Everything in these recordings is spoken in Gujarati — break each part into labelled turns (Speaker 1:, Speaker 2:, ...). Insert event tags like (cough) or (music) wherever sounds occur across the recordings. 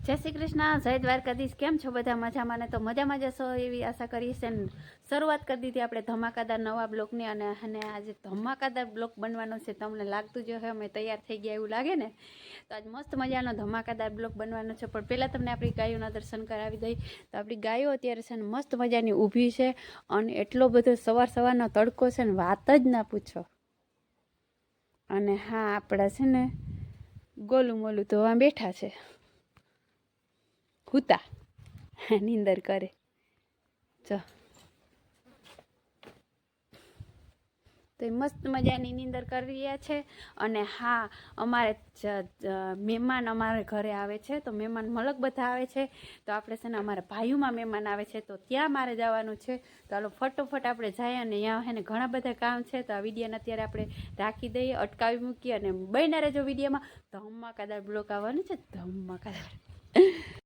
Speaker 1: જય શ્રી કૃષ્ણ, જય દ્વારકાધીશ. કેમ છો બધા? મજામાં ને તો મજામાં જશો એવી આશા કરીએ છે શરૂઆત કરી દીધી આપણે ધમાકાદાર નવા બ્લોકની અને અને આજે ધમાકાદાર બ્લોક બનવાનો છે. તમને લાગતું જ હોય અમે તૈયાર થઈ ગયા એવું લાગે ને? તો આજ મસ્ત મજાનો ધમાકાદાર બ્લોક બનવાનો છે. પણ પહેલાં તમને આપણી ગાયોના દર્શન કરાવી દઈ. તો આપણી ગાયો અત્યારે છે ને મસ્ત મજાની ઊભી છે અને એટલો બધો સવાર સવારનો તડકો છે ને વાત જ ના પૂછો. અને હા, આપણા છે ને ગોલું મોલું ધોવા બેઠા છે. હુતા નીંદર કરે. જો. તો એ મસ્ત મજાની નીંદર કરી રહ્યા છે અને હા, અમારે જ- જ- મહેમાન અમારે ઘરે આવે છે, તો મહેમાન મલક બધા આવે છે. તો આપણે છે ને અમારા ભાઈઓમાં મહેમાન આવે છે, તો ત્યાં મારે જવાનું છે. તો હાલો ફટોફટ આપણે જઈએ અને ત્યાં હે ને ઘણા બધા કામ છે, તો આ વિડીયોને અત્યારે આપણે રાખી દઈએ, અટકાવી મૂકીએ અને બનારે રહેજો વિડીયોમાં. ધમાકાદાર બ્લોક આવવાનું છે ધમાકાદાર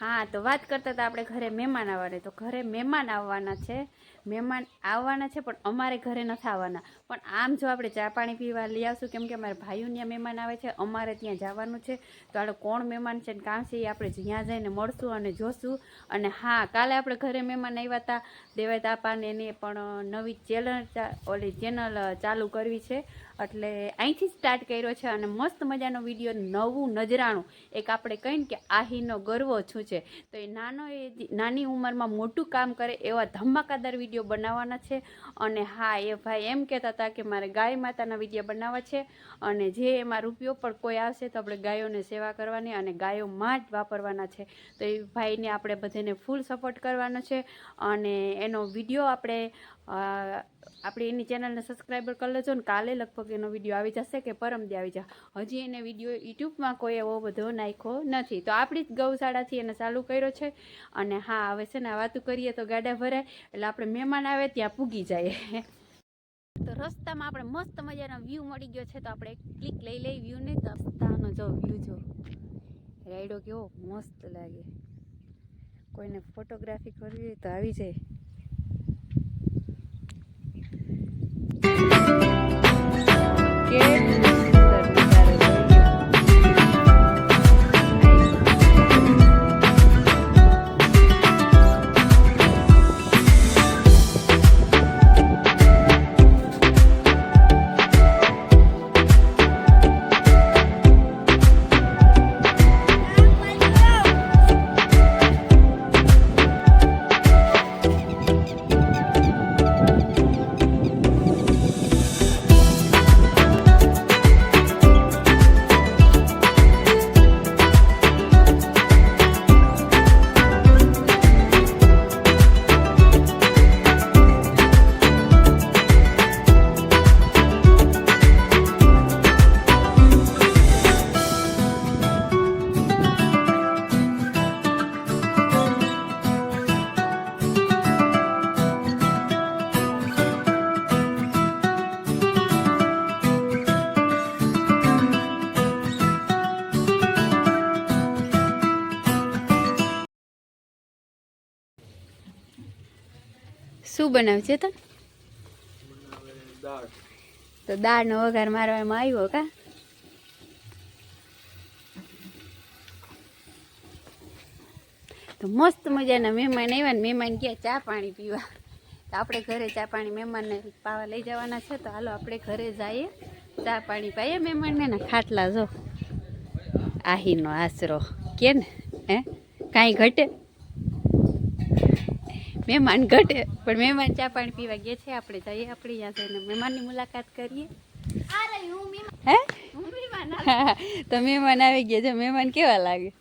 Speaker 1: હા, તો વાત કરતા હતા આપણે ઘરે મહેમાન આવવાના. તો ઘરે મહેમાન આવવાના છે. મહેમાન આવવાના છે, પણ અમારે ઘરે નથી આવવાના. પણ આમ જો આપણે ચા પાણી પીવા લઈ આવશું, કેમ કે અમારા ભાઈઓ ત્યાં મહેમાન આવે છે, અમારે ત્યાં જવાનું છે. તો આપણે કોણ મહેમાન છે કામ છે, એ આપણે જ્યાં જઈને મળશું અને જોશું. અને હા, કાલે આપણે ઘરે મહેમાન આવ્યા હતા દેવાય તાપાને એને પણ નવી ચેનલ ઓલી ચેનલ ચાલુ કરવી છે. એટલે અહીંથી સ્ટાર્ટ કર્યો છે અને મસ્ત મજાનો વીડિયો નવું નજરાણું. એક આપણે કહીને કે આહીનો ગર્વો છું છે? તો એ નાનો એ નાની ઉંમરમાં મોટું કામ કરે એવા ધમાકાદાર વીડિયો બનાવવાના છે. અને હા, એ ભાઈ એમ કહેતા હતા કે મારે ગાય માતાના વીડિયો બનાવવા છે. અને જે એમાં રૂપિયો પણ કોઈ આવશે તો આપણે ગાયોને સેવા કરવાની અને ગાયોમાં જ વાપરવાના છે. તો એ ભાઈને આપણે બધાને ફૂલ સપોર્ટ કરવાનો છે. અને એનો વીડિયો આપણે આપણે એની ચેનલને સબસ્ક્રાઈબર કરી લેજો ને કાલે લગભગ એનો વીડિયો આવી જશે કે પરમદી આવી જશે. હજી એને વીડિયો યુટ્યુબમાં કોઈ એવો બધો નાખ્યો નથી. તો આપણી જ ગૌશાળાથી એને ચાલુ કર્યો છે અને હા, હવે છે ને આ વાતું કરીએ તો ગાડા ભરાય, એટલે આપણે મહેમાન આવે ત્યાં પૂગી જાય. તો રસ્તામાં આપણે મસ્ત મજાનો વ્યૂ મળી ગયો છે, તો આપણે ક્લિક લઈ લઈ વ્યૂને તો રસ્તાનો જો વ્યૂ જો. રાયડો કેવો મસ્ત લાગે. કોઈને ફોટોગ્રાફી કરવી હોય તો આવી જાય. શું બનાવજે તો?
Speaker 2: દાળ
Speaker 1: તો દાળનો વઘાર મારવામાં આવ્યો કા? તો મસ્ત મજાના મહેમાન આવ્યા ને મહેમાન ગયા ચા પાણી પીવા. તો આપણે ઘરે ચા પાણી મહેમાનને પાવા લઈ જવાના છે તો હાલો આપણે ઘરે જઈએ. ચા પાણી પાઈએ મહેમાનને ને ખાટલા જો. આહીનો આશરો. કે ને? હે? કાંઈ ઘટે? મહેમાન ઘટે. પણ મહેમાન ચા પાણી પીવા ગયા છે આપણે જઈએ આપણે ત્યાં જઈને. મહેમાનની મુલાકાત કરીએ. હે (laughs) તો મહેમાન આવી ગયા છે. મહેમાન કેવા લાગે?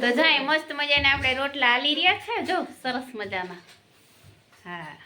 Speaker 1: તો જાય મસ્ત મજાને આપણે રોટલા આલી રહ્યા છે જો સરસ મજાના. હા.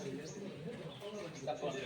Speaker 2: આપણે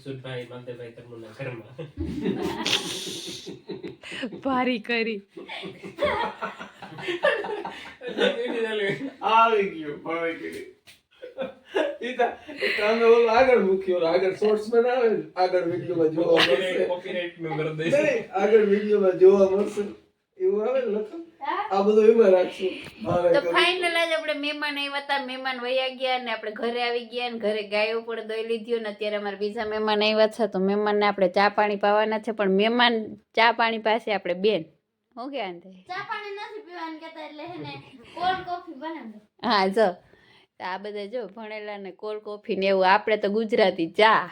Speaker 3: કિશોરભાઈ માલદેવભાઈ તમુના ઘરમાં.
Speaker 1: ભારી કરી.
Speaker 2: આવી ગયું ભાવે કે ઈ તા ઈ તા અમે ઓલો આગળ મૂક્યો આગળ શોર્ટ્સમાં આવે આગળ વિડીયોમાં જોવા મળશે.
Speaker 3: કોપીરાઇટનું કરી દઈશ.
Speaker 2: આગળ વિડીયોમાં જોવા મળશે. એવું આવે ને લખો. આ બધું એમાં રાખશું.
Speaker 1: તો ફાઇનલ જ આપણે મહેમાન આવ્યા હતા મહેમાન વયા ગયા ને આપણે ઘરે આવી ગયા ને ઘરે ગાયો પણ દોઈ લીધી ને અત્યારે અમારા બીજા મહેમાન આવ્યા છે. તો મહેમાનને આપણે ચા પાણી પાવાના છે પણ મહેમાન ચા પાણી પાસે આપણે બેન. હું કે આંતે
Speaker 4: ચા પાણી નથી પીવાનું કહેતા એટલે હે ને કોલ્ડ કોફી બનાવી
Speaker 1: હા જો. તો આ બધા જો ભણેલા ને કોલ્ડ કોફી ને એવું આપણે તો ગુજરાતી ચા.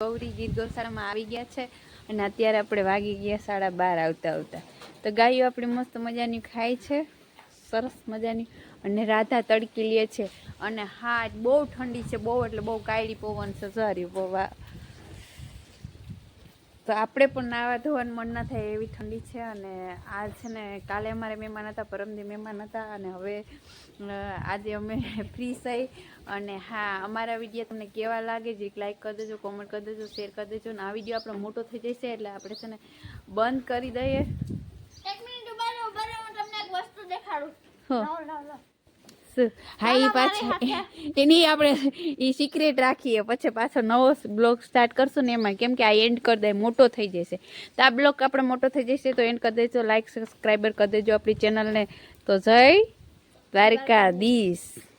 Speaker 1: ગૌરી ગીત ગોસાળામાં આવી ગયા છે. અને અત્યારે આપણે વાગી ગયા સાડા બાર આવતા આવતા. તો ગાયો આપણી મસ્ત મજાની ખાય છે. સરસ મજાની. અને રાધા તડકી લે છે. અને હા, બહુ ઠંડી છે, બહુ એટલે બહુ કાયડી પવન છે સારી પવા તો આપણે પણ નાવા ધોવાનું મન ના થાય એવી ઠંડી છે અને આ છે ને કાલે અમારે મહેમાન હતા પરમદી મહેમાન હતા અને હવે આજે અમે (laughs) ફ્રી થઈ અને હા અમારા વીડિયો તમને કેવા લાગે છે લાઈક કરી દેજો કોમેન્ટ કરી દેજો શેર કરી દેજો અને આ વીડિયો આપણો મોટો થઈ જશે એટલે આપણે છે ને બંધ કરી દઈએ.
Speaker 4: એક મિનિટ ઊભા રહો ઊભા રહો હું તમને એક વસ્તુ દેખાડું.
Speaker 1: હો. એ પાછા (laughs) એની આપણે એ સિક્રેટ રાખીએ. પછી પાછો નવો બ્લોગ સ્ટાર્ટ કરશું ને એમાં. કેમ કે આ એન્ડ કરી દે મોટો થઈ જશે. તો આ બ્લોગ આપણે મોટો થઈ જશે તો એન્ડ કરી દેજો. લાઈક સબસ્ક્રાઈબર કરી દેજો આપણી ચેનલને તો જય દ્વારકાધીશ.